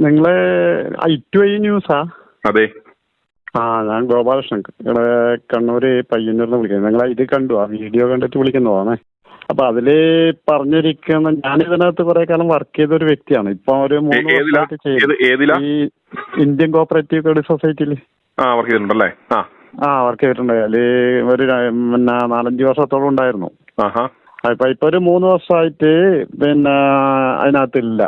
നിങ്ങൾ I to I ന്യൂസാ അതെ. ആ ഞാൻ ഗോപാലകൃഷ്ണൻ. ഇവിടെ കണ്ണൂര് പയ്യന്നൂരിന്ന് വിളിക്കുന്നത്. നിങ്ങൾ ഇത് കണ്ടു ആ വീഡിയോ കണ്ടിട്ട് വിളിക്കുന്നതാണ്. അപ്പൊ അതിൽ പറഞ്ഞിരിക്കുന്ന ഞാൻ ഇതിനകത്ത് കുറെ കാലം വർക്ക് ചെയ്ത ഒരു വ്യക്തിയാണ്. ഇപ്പൊ ഒരു മൂന്ന്? വർഷമായിട്ട് ചെയ്യുന്നു. ഈ ഇന്ത്യൻ കോപ്പറേറ്റീവ് ക്രെഡിറ്റ് സൊസൈറ്റിയിൽ ആ വർക്ക് ചെയ്തിട്ടുണ്ടല്ലേ? ആ. വർക്ക് ചെയ്തിട്ടുണ്ട്. അതിൽ ഒരു നാലഞ്ച് വർഷത്തോളം ഉണ്ടായിരുന്നു. അപ്പൊ ഇപ്പൊ ഒരു മൂന്ന് വർഷമായിട്ട് പിന്നെ അതിനകത്തില്ല.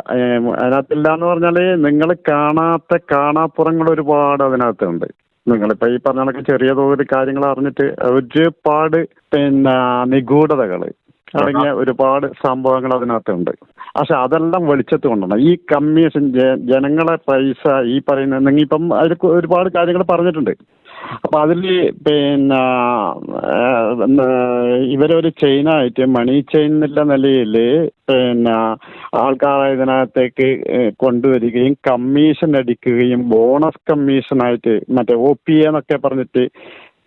അതിനകത്തില്ല എന്ന് പറഞ്ഞാൽ നിങ്ങൾ കാണാത്ത കാണാപ്പുറങ്ങൾ ഒരുപാട് അതിനകത്തുണ്ട്. നിങ്ങളിപ്പോ ഈ പറഞ്ഞ കണക്ക് ചെറിയ തോതിൽ കാര്യങ്ങൾ അറിഞ്ഞിട്ട് ഒരുപാട് പിന്നെ നിഗൂഢതകൾ അടങ്ങിയ ഒരുപാട് സംഭവങ്ങൾ അതിനകത്തുണ്ട്. പക്ഷെ അതെല്ലാം വെളിച്ചത്ത് കൊണ്ടുവരണം. ഈ കമ്മീഷൻ ജനങ്ങളെ പൈസ ഈ പറയുന്ന നിങ്ങൾ ഇപ്പം അതിൽ ഒരുപാട് കാര്യങ്ങൾ പറഞ്ഞിട്ടുണ്ട്. അപ്പൊ അതിൽ പിന്നെ ഇവരൊരു ചെയിനായിട്ട് മണി ചെയിൻ എന്നുള്ള നിലയിൽ പിന്നെ ആൾക്കാരെ ഇതിനകത്തേക്ക് കൊണ്ടുവരികയും കമ്മീഷൻ അടിക്കുകയും ബോണസ് കമ്മീഷനായിട്ട് മറ്റേ ഒ പി എന്നൊക്കെ പറഞ്ഞിട്ട്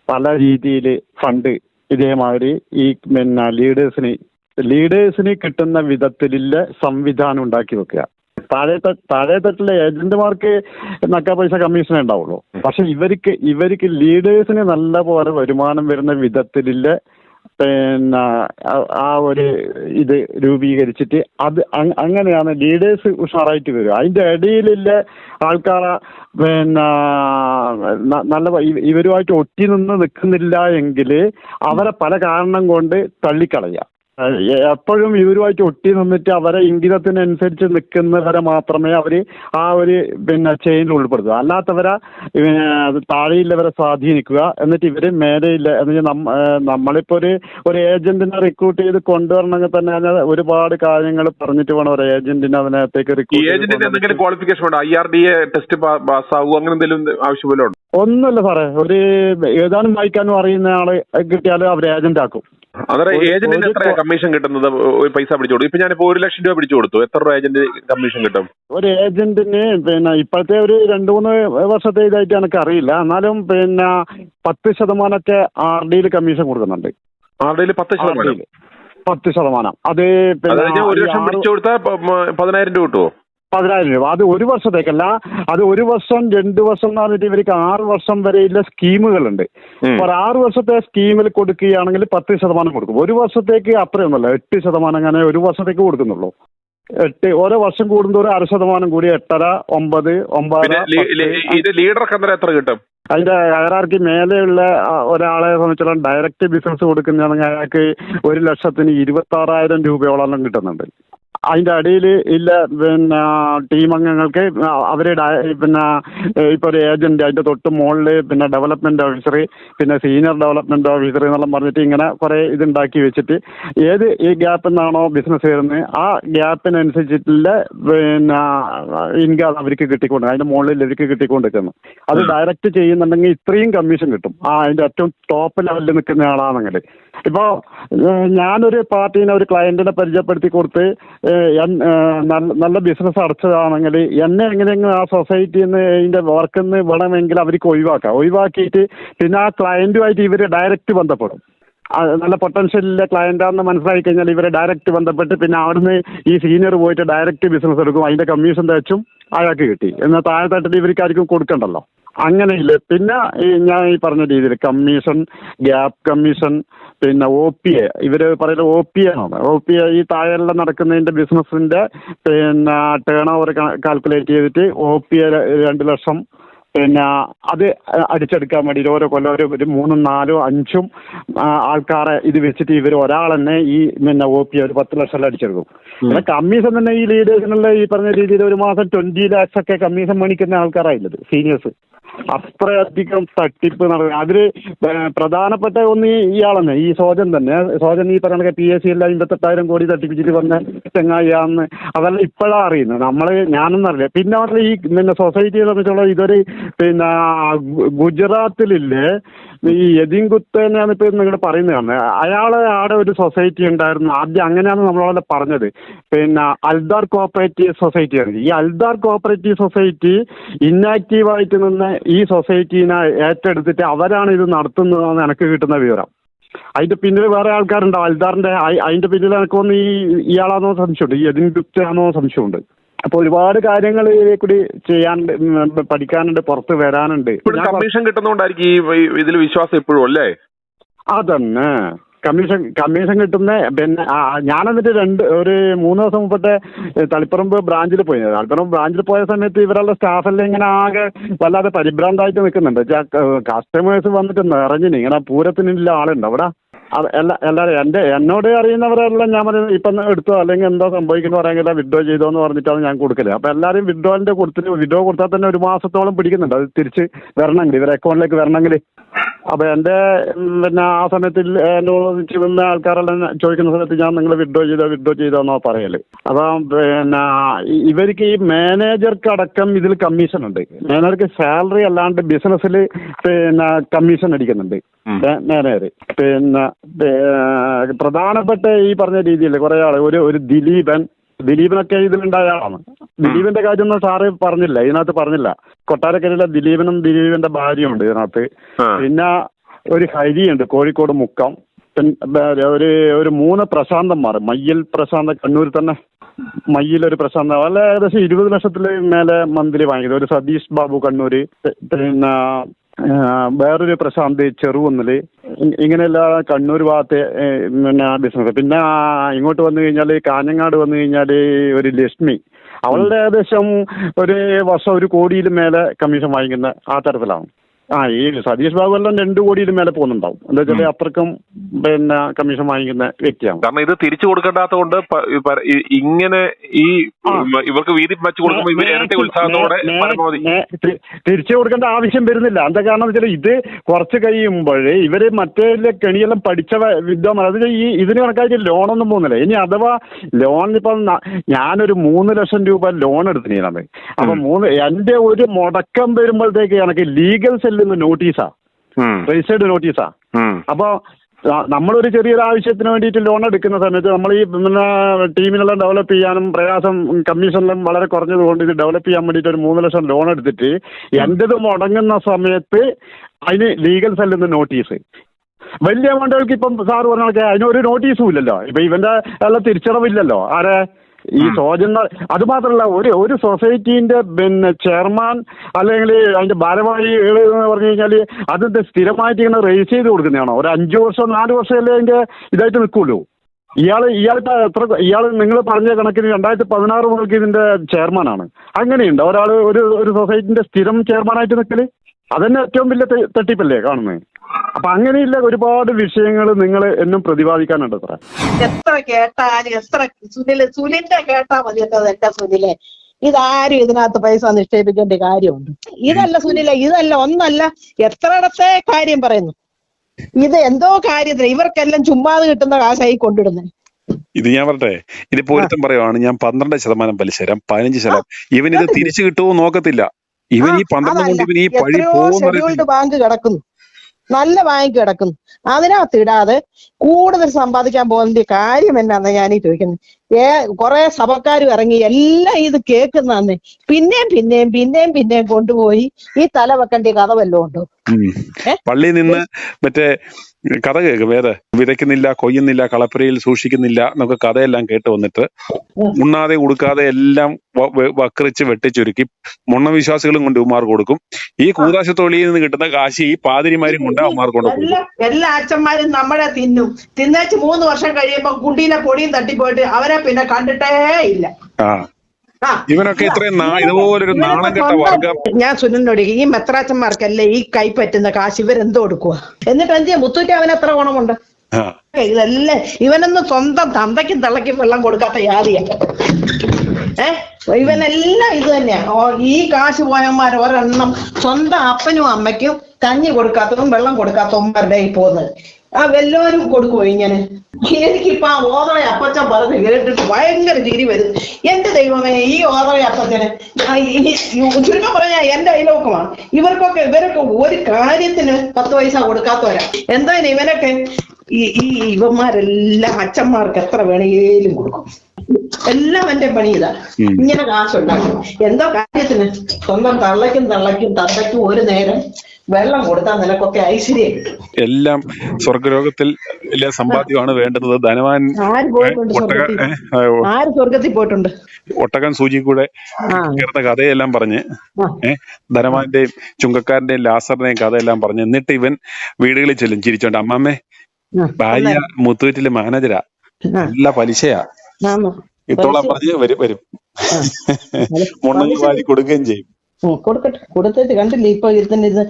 പല രീതിയിൽ ഫണ്ട് ഇതേമാതിരി ഈ പിന്നെ ലീഡേഴ്സിന് ലീഡേഴ്സിന് കിട്ടുന്ന വിധത്തിലുള്ള സംവിധാനം ഉണ്ടാക്കി വെക്കുക. താഴെ താഴെ തട്ടിലെ ഏജന്റുമാർക്ക് നക്ക പൈസ കമ്മീഷനേ ഉണ്ടാവുള്ളൂ. പക്ഷെ ഇവർക്ക് ഇവർക്ക് ലീഡേഴ്സിന് നല്ല പോലെ വരുമാനം വരുന്ന വിധത്തിലുള്ള പിന്നെ ആ- ഒരു ഇത് രൂപീകരിച്ചിട്ട് അത് അങ്ങനെയാണ് ലീഡേഴ്സ് ഉഷാറായിട്ട് വരും അതിന്റെ ഇടയിലുള്ള ആൾക്കാരെ പിന്നെ നല്ല ഇവരുമായിട്ട് ഒട്ടി നിന്ന് നിൽക്കുന്നില്ല എങ്കിൽ അവരെ പല കാരണം കൊണ്ട് തള്ളിക്കളയാം എപ്പോഴും ഇവരുമായിട്ട് ഒട്ടി നിന്നിട്ട് അവരെ ഇംഗിതത്തിനനുസരിച്ച് നിൽക്കുന്നവരെ മാത്രമേ അവർ ആ ഒരു പിന്നെ ചെയിനിൽ ഉൾപ്പെടുത്തൂ അല്ലാത്തവരെ താഴെയുള്ളവരെ സ്വാധീനിക്കുക. എന്നിട്ട് ഇവർ മേലെയില്ല എന്ന് വെച്ചാൽ നമ്മ ഏഹ് നമ്മളിപ്പോ ഒരു ഒരു ഏജന്റിനെ റിക്രൂട്ട് ചെയ്ത് കൊണ്ടുവരണമെങ്കിൽ തന്നെ അതിന് ഒരുപാട് കാര്യങ്ങൾ പറഞ്ഞിട്ട് വേണം ഒരു ഏജന്റിനെ അതിനകത്തേക്ക് റിക്രൂട്ട് എന്തെങ്കിലും ക്വാളിഫിക്കേഷൻ ഉണ്ടോ? I R D A test അങ്ങനെ എന്തെങ്കിലും ആവശ്യം ഒന്നുമില്ല സാറേ. ഒരു ഏതാനും വായിക്കാനും അറിയുന്ന ആളെ കിട്ടിയാൽ അവർ ഏജന്റ് ആക്കും. ഒരു- ഏജന്റിന് എത്ര കമ്മീഷൻ കിട്ടുന്നത്? പൈസ പിടിച്ചു കൊടുക്കും ഇപ്പൊ ഞാനിപ്പോ ഒരു ലക്ഷം രൂപ പിടിച്ചു കൊടുത്തു. എത്ര രൂപ ഏജന്റ് കമ്മീഷൻ കിട്ടും? ഒരു ഏജന്റിന് പിന്നെ ഇപ്പോഴത്തെ ഒരു രണ്ടു മൂന്ന് വർഷത്തെ ഇതായിട്ട് എനിക്ക് അറിയില്ല. എന്നാലും പിന്നെ പത്ത് ശതമാനമൊക്കെ ആർ ഡിയിൽ കമ്മീഷൻ കൊടുക്കുന്നുണ്ട്. ആർ ഡിയിൽ പത്ത് ശതമാനം? പത്ത് ശതമാനം. അത് അതായത് ഒരു ലക്ഷം പിടിച്ചു കൊടുത്താൽ പതിനായിരം രൂപ കിട്ടുമോ പതിനായിരം രൂപ. അത് ഒരു വർഷത്തേക്കല്ല അത് ഒരു വർഷം രണ്ട് വർഷം എന്ന് പറഞ്ഞിട്ട് ഇവർക്ക് ആറ് വർഷം വരെയുള്ള സ്കീമുകളുണ്ട്. അപ്പൊ അപ്പോൾ ആറ് വർഷത്തെ സ്കീമിൽ കൊടുക്കുകയാണെങ്കിൽ പത്ത് ശതമാനം കൊടുക്കും. ഒരു വർഷത്തേക്ക് അത്രയൊന്നുമല്ല എട്ട് ശതമാനം അങ്ങനെ ഒരു വർഷത്തേക്ക് കൊടുക്കുന്നുള്ളൂ. എട്ട് ഓരോ വർഷം കൂടുന്തോറും അര ശതമാനം കൂടി എട്ടര ഒമ്പത് ഒമ്പത്. ഇത് ലീഡർക്ക് അന്നേരം എത്ര കിട്ടും? അതിന്റെ ഹയറാർക്കി മേലെയുള്ള ഒരാളെ സംബന്ധിച്ചിടത്തോളം ഡയറക്റ്റ് ബിസിനസ് കൊടുക്കുന്നതാണെങ്കിൽ അയാൾക്ക് ഒരു ലക്ഷത്തിന് ഇരുപത്തി ആറായിരം രൂപയോളം കിട്ടുന്നുണ്ട്. അതിന്റെ അടിയിൽ ഇല്ല പിന്നെ ടീം അംഗങ്ങൾക്ക് അവരെ പിന്നെ ഇപ്പൊ ഒരു ഏജന്റ് അതിന്റെ തൊട്ട് മുകളിൽ പിന്നെ ഡെവലപ്മെന്റ് ഓഫീസർ പിന്നെ സീനിയർ ഡെവലപ്മെന്റ് ഓഫീസർ എന്നെല്ലാം പറഞ്ഞിട്ട് ഇങ്ങനെ കുറെ ഇതുണ്ടാക്കി വെച്ചിട്ട് ഏത് ഈ ഗ്യാപ്പിൽ നിന്നാണോ ബിസിനസ് വരുന്നത് ആ ഗ്യാപ്പിനനുസരിച്ചിട്ടുള്ള പിന്നെ ഇൻകം അവർക്ക് കിട്ടിക്കൊണ്ട് അതിന്റെ മുകളിൽ ഇവർക്ക് കിട്ടിക്കൊണ്ടിരിക്കുന്നു. അത് ഡയറക്റ്റ് ചെയ്യുന്നുണ്ടെങ്കിൽ ഇത്രയും കമ്മീഷൻ കിട്ടും. ആ അതിന്റെ ഏറ്റവും ടോപ്പ് ലെവലിൽ നിൽക്കുന്ന ആളാണെങ്കിൽ ഇപ്പോ ഏഹ്, ഞാനൊരു പാർട്ടീനെ ഒരു ക്ലയന്റിനെ പരിചയപ്പെടുത്തി കൊടുത്ത് നല്ല ബിസിനസ് അടച്ചതാണെങ്കിൽ എന്നെ എങ്ങനെയെങ്കിലും ആ സൊസൈറ്റിയിൽ നിന്ന് ഇതിന്റെ വർക്കിൽ നിന്ന് വേണമെങ്കിൽ അവർക്ക് ഒഴിവാക്കാം. ഒഴിവാക്കിയിട്ട് പിന്നെ ആ ക്ലയന്റുമായിട്ട് ഇവർ ഡയറക്റ്റ് ബന്ധപ്പെടും. നല്ല പൊട്ടൻഷ്യലിലെ ക്ലയന്റാന്ന് മനസ്സിലാക്കി കഴിഞ്ഞാൽ ഇവരെ ഡയറക്റ്റ് ബന്ധപ്പെട്ട് പിന്നെ അവിടുന്ന് ഈ സീനിയർ പോയിട്ട് ഡയറക്റ്റ് ബിസിനസ് എടുക്കും. അതിന്റെ കമ്മീഷൻ തേച്ചും അയാൾക്ക് കിട്ടി. എന്നാൽ താഴെത്തട്ടിൽ തട്ടിട്ട് ഇവർക്കായിരിക്കും കൊടുക്കണ്ടല്ലോ. അങ്ങനെയില്ല. പിന്നെ ഈ ഞാൻ ഈ പറഞ്ഞ രീതിയിൽ കമ്മീഷൻ ഗ്യാപ് കമ്മീഷൻ പിന്നെ ഒ പി എ. ഇവർ പറയുന്നത് ഒ പി എ ആണ്. ഒ പി എ ഈ താഴെല്ലാം നടക്കുന്നതിന്റെ ബിസിനസിന്റെ പിന്നെ ടേൺ ഓവർ കാൽക്കുലേറ്റ് ചെയ്തിട്ട് ഒ പി എ രണ്ട് ലക്ഷം പിന്നെ അത് അടിച്ചെടുക്കാൻ വേണ്ടി ഓരോ കൊല്ലം ഒരു ഒരു മൂന്നും നാലും അഞ്ചും ആൾക്കാരെ ഇത് വെച്ചിട്ട് ഇവർ ഒരാൾ തന്നെ ഈ പിന്നെ ഒ പി ഒരു പത്ത് ലക്ഷം അടിച്ചെടുക്കും. പിന്നെ കമ്മീഷൻ തന്നെ ഈ ലീഡേഴ്സിനുള്ള ഈ പറഞ്ഞ രീതിയിൽ ഒരു മാസം ട്വന്റി ലാക്സ് ഒക്കെ കമ്മീഷൻ മേടിക്കുന്ന ആൾക്കാരായില്ലത് സീനിയേഴ്സ് അത്രയധികം തട്ടിപ്പ് നടക്കുക അതിൽ പ്രധാനപ്പെട്ട ഒന്ന് ഇയാളെന്നെ ഈ സോജൻ തന്നെ. സോജൻ ഈ പറഞ്ഞ പി എസ് സി എല്ലാം ഇരുപത്തെട്ടായിരം കോടി തട്ടിപ്പിച്ചിട്ട് വന്ന ചെങ്ങായിയാന്ന് അതെല്ലാം ഇപ്പോഴാണ് അറിയുന്നത്. നമ്മൾ ഞാനൊന്നും അറിയില്ല. പിന്നെ മാത്രം ഈ പിന്നെ സൊസൈറ്റിയെ സംബന്ധിച്ചുള്ള ഇതൊരു പിന്നെ ഗുജറാത്തിലില്ലേ ഈ യദീൻകുത്തനെയാണ് ഇപ്പൊ നിങ്ങളുടെ പറയുന്നത് കാരണം അയാളെ ആടെ ഒരു സൊസൈറ്റി ഉണ്ടായിരുന്നു. ആദ്യം അങ്ങനെയാണ് നമ്മളവിടെ പറഞ്ഞത്. പിന്നെ അൽദാർ കോപ്പറേറ്റീവ് സൊസൈറ്റി ആണ്. ഈ അൽദാർ കോപ്പറേറ്റീവ് സൊസൈറ്റി ഇന്നാക്റ്റീവായിട്ട് നിന്ന് ഈ സൊസൈറ്റീനെ ഏറ്റെടുത്തിട്ട് അവരാണ് ഇത് നടത്തുന്നതെന്ന് എനിക്ക് കിട്ടുന്ന വിവരം. അതിന്റെ പിന്നിൽ വേറെ ആൾക്കാരുണ്ടാവും അൽദാറിന്റെ അതിന്റെ പിന്നിൽ എനിക്ക് തോന്നുന്നു ഈ ഇയാളാണോ സംശയമുണ്ട്? ഈ യതിൻ ഗുപ്തയാണോ സംശയമുണ്ട്? അപ്പൊ ഒരുപാട് കാര്യങ്ങൾ കൂടി ചെയ്യാനുണ്ട് പഠിക്കാനുണ്ട് പുറത്ത് വരാനുണ്ട്. കമ്മീഷൻ കിട്ടുന്നോണ്ടായിരിക്കും ഈ ഇതിൽ വിശ്വാസം ഇപ്പോഴും അല്ലേ? അതന്നെ. കമ്മീഷൻ കമ്മീഷൻ കിട്ടുന്ന പിന്നെ ഞാൻ എന്നിട്ട് രണ്ട് ഒരു മൂന്ന് ദിവസം മുമ്പത്തെ തളിപ്പറമ്പ് ബ്രാഞ്ചിൽ പോയി. തളിപ്പറമ്പ് ബ്രാഞ്ചിൽ പോയ സമയത്ത് ഇവരുടെ സ്റ്റാഫെല്ലാം ഇങ്ങനെ ആകെ വല്ലാതെ പരിഭ്രാന്തായിട്ട് നിൽക്കുന്നുണ്ട്. കസ്റ്റമേഴ്സ് വന്നിട്ട് നിറഞ്ഞിന് ഇങ്ങനെ പൂരത്തിനുള്ള ആളുണ്ട് അവിടെ. എന്റെ എന്നോട് അറിയുന്നവരെല്ലാം ഞാൻ പറയുന്നത് ഇപ്പം എടുത്തോ അല്ലെങ്കിൽ എന്താ സംഭവിക്കുന്നു പറയാമെങ്കിൽ വിഡ്രോ ചെയ്തോ എന്ന് പറഞ്ഞിട്ടാണ് ഞാൻ കൊടുക്കൽ. അപ്പോൾ എല്ലാവരും വിഡ്രോന്റെ കൊടുത്തിട്ട് വിഡ്രോ കൊടുത്താൽ തന്നെ ഒരു മാസത്തോളം പിടിക്കുന്നുണ്ട്. അത് തിരിച്ച് വരണമെങ്കിൽ ഇവരെ അക്കൗണ്ടിലേക്ക് വരണമെങ്കിൽ അപ്പോൾ എന്റെ പിന്നെ ആ സമയത്ത് എന്നോട് ചെയ്യുന്ന ആൾക്കാരെല്ലാം ചോദിക്കുന്ന സമയത്ത് ഞാൻ നിങ്ങൾ വിഡ്രോ ചെയ്തോ വിഡ്രോ ചെയ്തോ എന്നാ പറയൽ. അപ്പം പിന്നെ ഇവർക്ക് ഈ മാനേജർക്ക് അടക്കം ഇതിൽ കമ്മീഷൻ ഉണ്ട്. മാനേജർക്ക് സാലറി അല്ലാണ്ട് ബിസിനസ്സിൽ പിന്നെ കമ്മീഷൻ അടിക്കുന്നുണ്ട്. മാനേജർ പിന്നെ പ്രധാനപ്പെട്ട ഈ പറഞ്ഞ രീതിയിൽ കുറെ ആൾ ഒരു ഒരു ദിലീപൻ ദിലീപനൊക്കെ ഇതിലുണ്ടായ ആളാണ്. ദിലീപിന്റെ കാര്യമൊന്നും സാറ് പറഞ്ഞില്ല ഇതിനകത്ത് പറഞ്ഞില്ല. കൊട്ടാരക്കരയിലെ ദിലീപനും ദിലീപിന്റെ ഭാര്യയുണ്ട് ഇതിനകത്ത്. പിന്നെ ഒരു ഹരിയുണ്ട് കോഴിക്കോട് മുക്കം. പിന്നെ ഒരു ഒരു മൂന്ന് പ്രശാന്തന്മാർ മയ്യൽ പ്രശാന്ത കണ്ണൂരിൽ തന്നെ മയ്യിൽ ഒരു പ്രശാന്ത അല്ല ഏകദേശം ഇരുപത് ലക്ഷത്തിൽ മേലെ മന്ത്ലി വാങ്ങിയത്. ഒരു സതീഷ് ബാബു കണ്ണൂര് പിന്നെ വേറൊരു പ്രശാന്തി ചെറു ഇ- ഇങ്ങനെയുള്ള കണ്ണൂർ ഭാഗത്തെ പിന്നെ ബിസിനസ് പിന്നെ ഇങ്ങോട്ട് വന്നു കഴിഞ്ഞാൽ കാഞ്ഞങ്ങാട് വന്നു കഴിഞ്ഞാൽ ഒരു ലക്ഷ്മി. അവളുടെ ഏകദേശം ഒരു വർഷം ഒരു കോടിയിൽ മേലെ കമ്മീഷൻ വാങ്ങിക്കുന്ന ആ തരത്തിലാണ്. ആ ഈ സതീഷ് ബാബു എല്ലാം രണ്ടു കോടിയിൽ മേലെ പോകുന്നുണ്ടാവും. എന്താ വെച്ചാൽ അത്രക്കും പിന്നെ കമ്മീഷൻ വാങ്ങിക്കുന്ന വ്യക്തിയാണ്. കാരണം ഇത് തിരിച്ചു പര- ഈ- ഇങ്ങനെ ഈ ഇവർക്ക് വീതി വെച്ച് കൊടുക്കുമ്പോൾ ഇവർ ഇരട്ടി ഉത്സാഹത്തോടെ തിരിച്ചു കൊടുക്കേണ്ട ആവശ്യം വരുന്നില്ല. എന്താ കാരണം വെച്ചാൽ ഇത് കുറച്ച് കഴിയുമ്പോൾ ഇവർ മറ്റേ കെണിയെല്ലാം പഠിച്ച വിദ്വാൻ അത് ഈ ഇതിന് കണക്കായിട്ട് ലോണൊന്നും പോകുന്നില്ല. ഇനി അഥവാ ന- ഞാനൊരു മൂന്ന് ലക്ഷം രൂപ ലോൺ എടുത്തിനാണ് അപ്പൊ മൂന്ന് എന്റെ ഒരു മുടക്കം വരുമ്പോഴത്തേക്ക് എനിക്ക് ലീഗൽ സെല്ലിൽ നിന്ന് നോട്ടീസാ. രജിസ്റ്റേർഡ് നോട്ടീസാ അപ്പോ നമ്മളൊരു ചെറിയൊരു ആവശ്യത്തിന് വേണ്ടിയിട്ട് ലോൺ എടുക്കുന്ന സമയത്ത് നമ്മൾ ഈ പിന്നെ ടീമിനെല്ലാം ഡെവലപ്പ് ചെയ്യാനും പ്രയാസം കമ്മീഷനിലും വളരെ കുറഞ്ഞതുകൊണ്ട് ഇത് ഡെവലപ്പ് ചെയ്യാൻ വേണ്ടിയിട്ട് ഒരു മൂന്ന് ലക്ഷം ലോൺ എടുത്തിട്ട് എന്റെത് മുടങ്ങുന്ന സമയത്ത് അതിന് ലീഗൽ സെല്ലിൽ നിന്ന് നോട്ടീസ് വലിയ എമൗണ്ടുകൾക്ക് ഇപ്പം സാറ് പറഞ്ഞ അതിനൊരു നോട്ടീസും ഇല്ലല്ലോ. ഇപ്പൊ ഇവന്റെ എല്ലാം തിരിച്ചടവില്ലല്ലോ. ആരെ? ഈ സോജന അത് മാത്രമല്ല ഒരു ഒരു സൊസൈറ്റീന്റെ പിന്നെ ചെയർമാൻ അല്ലെങ്കിൽ അതിന്റെ ഭാരവാഹികൾ എന്ന് പറഞ്ഞു കഴിഞ്ഞാൽ അതിന്റെ സ്ഥിരമായിട്ട് ഇങ്ങനെ റേസ് ചെയ്ത് കൊടുക്കുന്നതാണോ? ഒരു അഞ്ചു വർഷം നാല് വർഷമല്ലേ അതിന്റെ ഇതായിട്ട് നിൽക്കുള്ളൂ? ഇയാൾ ഇയാൾ എത്ര ഇയാൾ നിങ്ങൾ പറഞ്ഞ കണക്കിന് രണ്ടായിരത്തി പതിനാറ് മുതൽക്ക് ഇതിന്റെ ചെയർമാനാണ്. അങ്ങനെയുണ്ട്? ഒരാൾ ഒരു ഒരു സൊസൈറ്റിന്റെ സ്ഥിരം ചെയർമാനായിട്ട് നിൽക്കൽ? അതന്നെ ഏറ്റവും വലിയ തട്ടിപ്പല്ലേ കാണുന്നത്? അപ്പൊ അങ്ങനെയുള്ള ഒരുപാട് വിഷയങ്ങൾ നിങ്ങൾ എന്നും പ്രതിപാദിക്കാനുണ്ട് സാറേ. എത്ര കേട്ടാലും എത്ര സുനിൽ സുനിലിന്റെ കേട്ടാ മതി എന്റെ സുനിലെ. ഇതാരും ഇതിനകത്ത് പൈസ നിക്ഷേപിക്കേണ്ട കാര്യമുണ്ട്. ഇതല്ല സുനില ഇതല്ല ഒന്നല്ല. എത്രയിടത്തെ കാര്യം പറയുന്നു. ഇത് എന്തോ കാര്യത്തിന് ഇവർക്കെല്ലാം ചുമ്മാതെ കിട്ടുന്ന കാശായി കൊണ്ടിടുന്നത് ഇത് ഞാൻ പറട്ടെ ഇത് പൊരുത്തം പറയുവാണ് ഞാൻ പന്ത്രണ്ട് ശതമാനം പലിശ തരാം പതിനഞ്ച് ശതമാനം. ഇവൻ ഇത് തിരിച്ചു കിട്ടുമോ നോക്കത്തില്ല. ഇവൻ ഈ പന്ത്രണ്ട് കൊണ്ട് ഇവൻ ഈ പഴി പോകുന്ന ബാങ്ക് കിടക്കുന്നു. നല്ല ബാങ്ക് കിടക്കുന്നു അതിനകത്ത് ഇടാതെ കൂടുതൽ സമ്പാദിക്കാൻ പോകുന്ന കാര്യം എന്നാന്ന് ഞാൻ ഈ ചോദിക്കുന്നത്. ഏ കുറെ സഭക്കാരും ഇറങ്ങി എല്ലാം ഇത് കേൾക്കുന്നന്ന് പിന്നെയും പിന്നെയും പിന്നെയും പിന്നെയും കൊണ്ടുപോയി ഈ തല വെക്കേണ്ട കഥ വല്ലതും ഉണ്ടോ? പള്ളിയിൽ നിന്ന് മറ്റേ കഥ കേൾക്കും. വേറെ വിതയ്ക്കുന്നില്ല കൊയ്യുന്നില്ല കളപ്പുരയിൽ സൂക്ഷിക്കുന്നില്ല എന്നൊക്കെ കഥയെല്ലാം കേട്ട് വന്നിട്ട് ഉണ്ണാതെ ഉടുക്കാതെ എല്ലാം വക്രിച്ച് വെട്ടിച്ചുരുക്കി മുണ്ണവിശ്വാസികളും കൊണ്ട് ഉമാർ കൊടുക്കും. ഈ കൂതാശ തൊഴിലിൽ നിന്ന് കിട്ടുന്ന കാശി ഈ പാതിരിമാരും കൊണ്ട് ഉമാർ കൊണ്ട് കൊടുക്കും. എല്ലാ അച്ഛന്മാരും നമ്മളെ തിന്നും. തിന്നേച്ച് മൂന്ന് വർഷം കഴിയുമ്പോ കുണ്ടീനെ പൊടിയും തട്ടിപ്പോയിട്ട് അവരെ പിന്നെ കണ്ടിട്ടേ ഇല്ല. ഇവനൊക്കെ ഇത്രയും ഇതുപോലൊരു നാണം കെട്ട വർഗം ഞാൻ സുനോട് ഈ മെത്രാച്ചന്മാർക്കല്ലേ ഈ കൈ പറ്റുന്ന കാശ് ഇവരെന്തോ കൊടുക്കുക എന്നിട്ട് എന്ത് ചെയ്യാം മുത്തൂറ്റി അവൻ എത്ര ഗുണമുണ്ട്? ഇതല്ലേ ഇവനൊന്നും സ്വന്തം തന്തയ്ക്കും തള്ളയ്ക്കും വെള്ളം കൊടുക്കാത്ത യാതിയാ ഏ? ഇവനെല്ലാം ഇത് തന്നെയാ. ഈ കാശ് പോയന്മാർ ഒരെണ്ണം സ്വന്തം അപ്പനും അമ്മയ്ക്കും കഞ്ഞി കൊടുക്കാത്തതും വെള്ളം കൊടുക്കാത്തവന്മാരുടെ ഈ പോകുന്നത് ആ വല്ലവരും കൊടുക്കും ഇങ്ങനെ? എനിക്കിപ്പോ ആ ഓതറ അപ്പച്ചൻ പറഞ്ഞ് കേട്ടിട്ട് ഭയങ്കര ചിരി വരും എന്റെ ദൈവമേ ഈ ഓതറ അപ്പച്ചന് ചുരുക്കം പറഞ്ഞാൽ എന്റെ അയലോക്കമാണ് ഇവർക്കൊക്കെ ഇവരൊക്കെ ഒരു കാര്യത്തിന് പത്ത് പൈസ കൊടുക്കാത്തവരാ. എന്തായാലും ഇവനൊക്കെ ഈ ഈ ഇവന്മാരെല്ലാം അച്ഛന്മാർക്ക് എത്ര വേണേലും കൊടുക്കും. എല്ലാം എന്റെ പണി ഇതാ. ഇങ്ങനെ കാശുണ്ടാക്കും. എന്തോ കാര്യത്തിന്? സ്വന്തം തള്ളയ്ക്കും തള്ളയ്ക്കും തത്തയ്ക്കും ഒരു നേരം വെള്ളം കൊടുത്താൽ നിനക്കൊക്കെ ഐശ്വര്യം എല്ലാം സ്വർഗലോകത്തിൽ എല്ലാ സമ്പാദ്യമാണ് വേണ്ടത് ധനവാൻ ആര് സ്വർഗത്തിൽ ആര് സ്വർഗത്തിൽ പോയിട്ടുണ്ട്? ഒട്ടകം സൂചി കൂടെ ചേർത്ത കഥയെല്ലാം പറഞ്ഞ് ധനവാന്റെയും ചുങ്കക്കാരന്റെയും ലാസറിന്റെയും കഥയെല്ലാം പറഞ്ഞ് എന്നിട്ട് ഇവൻ വീടുകളിൽ ചെല്ലും. ചിരിച്ചോണ്ട് അമ്മാമ്മേ ഭാര്യ മുത്തൂറ്റിൽ മാനേജരാ. നല്ല പലിശയാ. ഇത്തോളം പറഞ്ഞ് വരും വരും. വാരി കൊടുക്കുകയും ചെയ്യും. കൊടുക്കട്ടെ. കൊടുത്തിട്ട് കണ്ടില്ലേ ഇപ്പൊ ഇരുന്നിരുന്ന്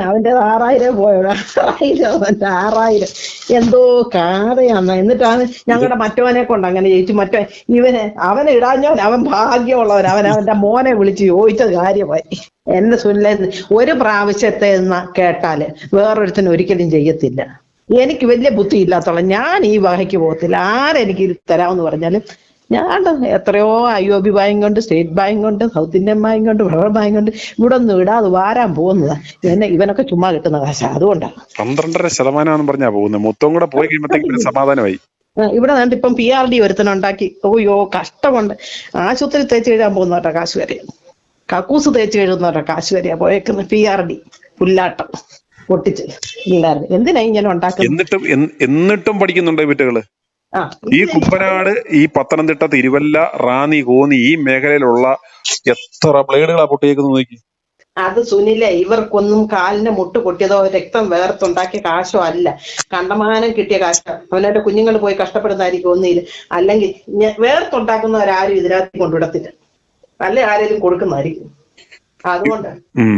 അവന്റെ ആറായിരം പോയോ ആറായിരം അവന്റെ ആറായിരം. എന്തോ കാതയാന്ന. എന്നിട്ടാണ് ഞങ്ങളുടെ മറ്റവനെ കൊണ്ട് അങ്ങനെ ചോദിച്ചു മറ്റേ ഇവനെ അവനെ ഇടാഞ്ഞവൻ അവൻ ഭാഗ്യമുള്ളവൻ. അവൻ അവന്റെ മോനെ വിളിച്ച് ചോദിച്ചത് കാര്യമായി. എന്നെ സുനില ഒരു പ്രാവശ്യത്തെ എന്ന് കേട്ടാൽ വേറൊരുത്തിന് ഒരിക്കലും ചെയ്യത്തില്ല. എനിക്ക് വലിയ ബുദ്ധി ഇല്ലാത്തോളം ഞാൻ ഈ വകയ്ക്ക് പോകത്തില്ല. ആരെനിക്ക് തരാമെന്ന് പറഞ്ഞാലും ഞാൻ എത്രയോ ഐ ഒ ബി ബാങ്ക് ഉണ്ട് സ്റ്റേറ്റ് ബാങ്ക് ഉണ്ട് സൗത്ത് ഇന്ത്യൻ ബാങ്ക് ഉണ്ട് ഫെഡറൽ ബാങ്ക് ഉണ്ട്. ഇവിടെ ഒന്നും ഇടാതെ വാരാൻ പോകുന്നതാ. ഇതന്നെ ഇവനൊക്കെ ചുമ്മാ കിട്ടുന്ന കാശ. അതുകൊണ്ടാണ് പന്ത്രണ്ടര ശതമാനം പറഞ്ഞാ പോകുന്നത് മൊത്തം കൂടെ പോയി കഴിയുമ്പോഴത്തേക്കും സമാധാനമായി. ഇവിടെ നിന്നിട്ട് ഇപ്പം പി ആർ ഡി ഒരുത്തനുണ്ടാക്കി. ഓയോ കഷ്ടമുണ്ട്. ആശുപത്രി തേച്ച് കഴുകാൻ പോകുന്നവരുടെ കാശ് വരെ. കക്കൂസ് തേച്ച് കഴുകുന്നവരുടെ കാശ് വരെയാ പോയേക്കുന്നത് പി ആർ ഡി പുല്ലാട്ടം. പൊട്ടിച്ച്. ഇല്ലായിരുന്നു എന്തിനാ ഇങ്ങനെ ഉണ്ടാക്കുന്നത്? എന്നിട്ടും എന്നിട്ടും പഠിക്കുന്നുണ്ടോ വീട്ടുകൾ ഈ കുമ്പനാട് ഈ പത്തനംതിട്ട തിരുവല്ല റാന്നി കോന്നി ഈ മേഖലയിലുള്ള എത്ര ബ്ലേഡുകളാ പൊട്ടിയേക്കുന്നത് നോക്കി. അത് സുനിലെ ഇവർക്കൊന്നും കാലിന്റെ മുട്ട് പൊട്ടിയതോ രക്തം വേർത്തുണ്ടാക്കിയ കാശോ അല്ല. കണ്ടമാനം കിട്ടിയ കാശോ. അവനവന്റെ കുഞ്ഞുങ്ങൾ പോയി കഷ്ടപ്പെടുന്നതായിരിക്കും ഒന്നില്ല അല്ലെങ്കിൽ വേർത്തുണ്ടാക്കുന്നവരാരും ഇതിനകത്ത് കൊണ്ടുവിടത്തില്ല. അല്ലെ ആരെങ്കിലും കൊടുക്കുന്നതായിരിക്കും. അതുകൊണ്ട്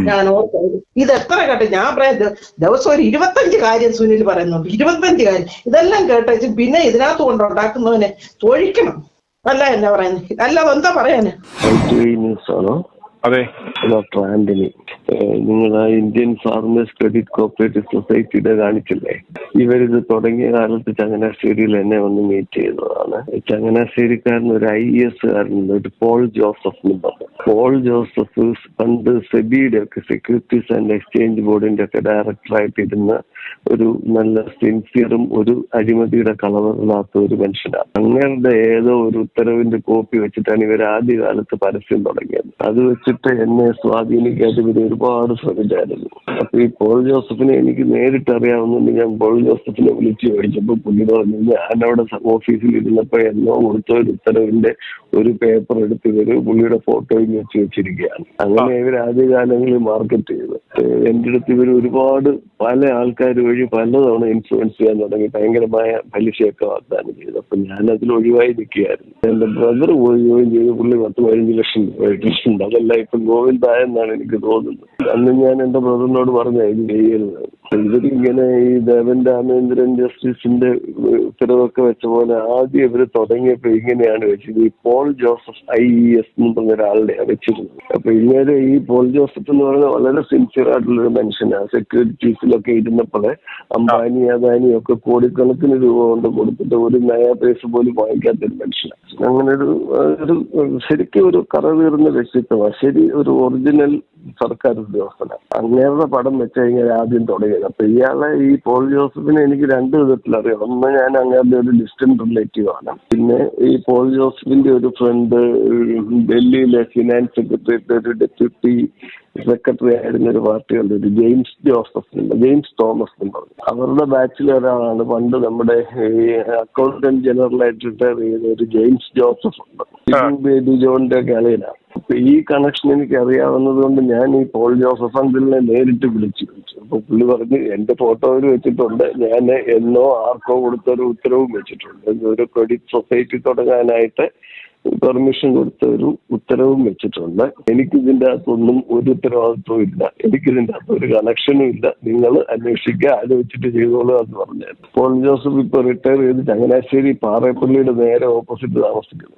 ഞാൻ ഓർക്കുന്നത് ഇത് എത്ര കേട്ട് ഞാൻ പറയാം ദിവസം ഒരു ഇരുപത്തഞ്ച് കാര്യം സുനിൽ പറയുന്നുണ്ട് ഇരുപത്തഞ്ച് കാര്യം. ഇതെല്ലാം കേട്ടേച്ച് പിന്നെ ഇതിനകത്ത് കൊണ്ട് ഉണ്ടാക്കുന്നവനെ തൊഴിക്കണം. അല്ല എന്നാ പറയുന്നത് അല്ലാതെന്താ പറയാന്? ന്യൂസ് ആണോ അതെ. ഡോക്ടർ ആന്റണി നിങ്ങൾ ആ ഇന്ത്യൻ ഫാർമേഴ്സ് ക്രെഡിറ്റ് കോപ്പറേറ്റീവ് സൊസൈറ്റിയുടെ കാണിച്ചില്ലേ? ഇവരിത് തുടങ്ങിയ കാലത്ത് ചങ്ങനാശ്ശേരിയിൽ എന്നെ വന്ന് മീറ്റ് ചെയ്തതാണ്. ചങ്ങനാശ്ശേരിക്കാരൻ ഒരു ഐ എസ് കാരനുണ്ട് ഒരു പോൾ ജോസഫ് എന്ന് പറഞ്ഞു. പോൾ ജോസഫ് പണ്ട് സെബിയുടെ ഒക്കെ സെക്യൂരിറ്റീസ് ആൻഡ് എക്സ്ചേഞ്ച് ബോർഡിന്റെ ഒക്കെ ഡയറക്ടറായിട്ടിരുന്ന ഒരു നല്ല സിൻസിയറും ഒരു അഴിമതിയുടെ കളവറില്ലാത്ത ഒരു മനുഷ്യനാണ്. അങ്ങനെ ഏതോ ഒരു ഉത്തരവിന്റെ കോപ്പി വെച്ചിട്ടാണ് ഇവർ ആദ്യകാലത്ത് പരസ്യം തുടങ്ങിയത്. അത് വെച്ചിട്ട് എന്നെ സ്വാധീനിക്കാതെ ഇവർ ഒരുപാട് ശ്രമിച്ചായിരുന്നു. അപ്പൊ ഈ പോൾ ജോസഫിനെ എനിക്ക് നേരിട്ട് അറിയാവുന്നതുകൊണ്ട് ഞാൻ പോൾ ജോസഫിനെ വിളിച്ചു മേടിച്ചപ്പോൾ പുള്ളി പറഞ്ഞു ഞാൻ അവിടെ ഓഫീസിൽ ഇരുന്നപ്പോ എന്നോ കൊടുത്ത ഒരു ഉത്തരവിന്റെ ഒരു പേപ്പർ എടുത്ത് ഇവർ പുള്ളിയുടെ ഫോട്ടോയിൽ വെച്ച് വെച്ചിരിക്കുകയാണ്. അങ്ങനെ ഇവർ ആദ്യകാലങ്ങളിൽ മാർക്കറ്റ് ചെയ്ത്. എന്റെ അടുത്ത് ഇവർ ഒരുപാട് പല ആൾക്കാർ വഴി പലതവണ ഇൻഫ്ലുവൻസ് ചെയ്യാൻ തുടങ്ങി. ഭയങ്കരമായ പലിശയൊക്കെ വാഗ്ദാനം ചെയ്തു. അപ്പൊ ഞാൻ അതിൽ ഒഴിവായി നിൽക്കുകയായിരുന്നു. എന്റെ ബ്രദർ പോയി ജോയിൻ ചെയ്ത് പുള്ളി പത്ത് പതിനഞ്ച് ലക്ഷം രൂപ ഇട്ടിട്ടുണ്ട് അതല്ല ഇപ്പൊ ഗോവിന്ദായെന്നാണ് എനിക്ക് തോന്നുന്നത്. അന്ന് ഞാൻ എന്റെ ബ്രദറിനോട് പറഞ്ഞു ഇത് ചെയ്യരുത്. ഇവരിങ്ങനെ ഈ ദേവൻ രാമേന്ദ്രൻ ജസ്റ്റിസിന്റെ ഉത്തരവൊക്കെ വെച്ച പോലെ ആദ്യം ഇവർ തുടങ്ങിയപ്പോ ഇങ്ങനെയാണ് വെച്ചത്. ഈ Paul Joseph I E S എന്ന് പറഞ്ഞ ഒരാളുടെ വെച്ചിരുന്നത്. അപ്പൊ ഇങ്ങനെ ഈ പോൾ ജോസഫ് എന്ന് പറഞ്ഞ വളരെ സിൻസിയർ ആയിട്ടുള്ള ഒരു മനുഷ്യനാണ് സെക്യൂരിറ്റീസിലൊക്കെ ഇരുന്നപ്പോഴേ അംബാനി അദാനി ഒക്കെ കോടിക്കണക്കിന് രൂപ കൊണ്ട് കൊടുത്തിട്ട് ഒരു നയ പേസ് പോലും വാങ്ങിക്കാത്ത ഒരു മനുഷ്യനാണ് അങ്ങനെ ഒരു ഒരു ശരിക്കും ഒരു കറ തീർന്ന വ്യക്തിത്വമാണ് ശരി ഒരു ഒറിജിനൽ സർക്കാർ ഉദ്യോഗസ്ഥനാണ് അങ്ങേരുടെ പടം വെച്ച് കഴിഞ്ഞാൽ ആദ്യം തുടങ്ങിയത് അപ്പൊ ഇയാളെ ഈ പോൾ ജോസഫിനെ എനിക്ക് രണ്ട് വിധത്തിൽ അറിയാം. ഒന്ന് ഞാൻ അങ്ങേരുടെ ഒരു ഡിസ്റ്റന്റ് റിലേറ്റീവ് ആണ്. പിന്നെ ഈ പോൾ ജോസഫിന്റെ ഒരു ഫ്രണ്ട് ഡൽഹിയിലെ ഫിനാൻസ് സെക്രട്ടറിയുടെ ഒരു ഡെപ്യൂട്ടി സെക്രട്ടറി ആയിരുന്ന ഒരു പാർട്ടിയുണ്ട് ഒരു ജെയിംസ് ജോസഫ് ജെയിംസ് തോമസ് എന്ന് പറഞ്ഞു. അവരുടെ ബാച്ചിൽ ഒരാളാണ്. പണ്ട് നമ്മുടെ ഈ അക്കൗണ്ടന്റ് ജനറൽ ആയിട്ട് റിട്ടയർ ചെയ്ത ഒരു ജെയിംസ് ജോസഫ് ഉണ്ട്. ബേബി ജോണിന്റെ കളിയിലാണ്. അപ്പൊ ഈ കണക്ഷൻ എനിക്ക് അറിയാവുന്നത് കൊണ്ട് ഞാൻ ഈ പോൾ ജോസഫ് അങ്കിളിനെ നേരിട്ട് വിളിച്ചു. അപ്പൊ പുള്ളി പറഞ്ഞു എന്റെ ഫോട്ടോയിൽ വെച്ചിട്ടുണ്ട്. ഞാൻ എന്നോ ആർക്കോ കൊടുത്തൊരു ഉത്തരവും വെച്ചിട്ടുണ്ട്. ഒരു ക്രെഡിറ്റ് സൊസൈറ്റി തുടങ്ങാനായിട്ട് പെർമിഷൻ കൊടുത്ത ഒരു ഉത്തരവും വെച്ചിട്ടുണ്ട്. എനിക്ക് ഇതിന്റെ അകത്തൊന്നും ഒരു ഉത്തരവാദിത്വവും ഇല്ല. എനിക്ക് ഇതിന്റെ അകത്ത് ഒരു കണക്ഷനും ഇല്ല. നിങ്ങൾ അന്വേഷിക്കുക. ആലോചിച്ചിട്ട് ചെയ്തോളൂ എന്ന് പറഞ്ഞു. പോൾ ജോസഫ് ഇപ്പൊ റിട്ടയർ ചെയ്ത് ചങ്ങനാശ്ശേരി പാറേപ്പള്ളിയുടെ നേരെ ഓപ്പോസിറ്റ് താമസിക്കുന്നു.